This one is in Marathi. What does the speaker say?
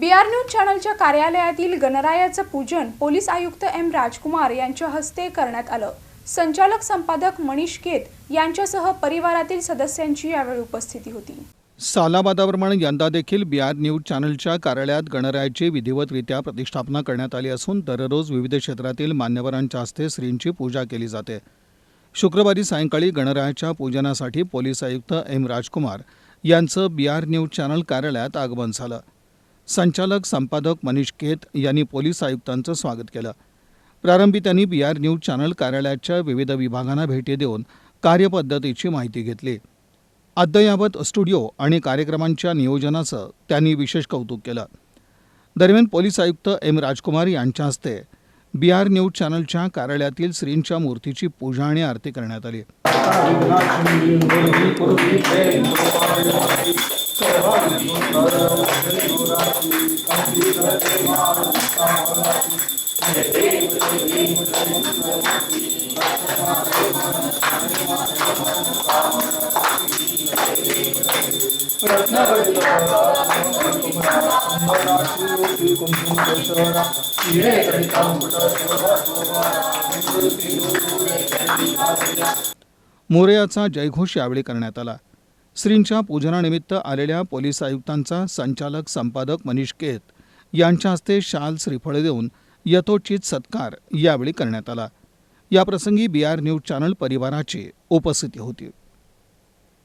बी आर न्यूज चॅनलच्या कार्यालयातील गणरायाचं पूजन पोलीस आयुक्त एम राजकुमार यांच्या हस्ते करण्यात आलं. संचालक संपादक मनीष केत यांच्यासह परिवारातील सदस्यांची यावेळी उपस्थिती होती. सालाबादाप्रमाणे यंदा देखील बिहार न्यूज चॅनलच्या कार्यालयात गणरायाची विधिवतरित्या प्रतिष्ठापना करण्यात आली असून दररोज विविध क्षेत्रातील मान्यवरांच्या हस्ते श्रींची पूजा केली जाते. शुक्रवारी सायंकाळी गणरायाच्या पूजनासाठी पोलीस आयुक्त एम राजकुमार यांचं बिहार न्यूज चॅनल कार्यालयात आगमन झालं. संचालक संपादक मनीष केत यांनी पोलीस आयुक्तांचं स्वागत केलं. प्रारंभी त्यांनी बी आर न्यूज चॅनल कार्यालयाच्या विविध विभागांना भेटी देऊन कार्यपद्धतीची माहिती घेतली. अद्ययावत स्टुडिओ आणि कार्यक्रमांच्या नियोजनाचं त्यांनी विशेष कौतुक केलं. दरम्यान पोलीस आयुक्त एम राजकुमार यांच्या हस्ते बी आर न्यूज चॅनलच्या कार्यालयातील श्रींच्या मूर्तीची पूजा आणि आरती करण्यात आली. मोरयाचा जयघोष यावेळी करण्यात आला. श्रींच्या पूजनानिमित्त आलेल्या पोलीस आयुक्तांचा संचालक संपादक मनीष केत यांच्या हस्ते शाल श्रीफळ देऊन यथोचित सत्कार यावेळी करण्यात आला. याप्रसंगी बी आर न्यूज चॅनल परिवाराची उपस्थिती होती.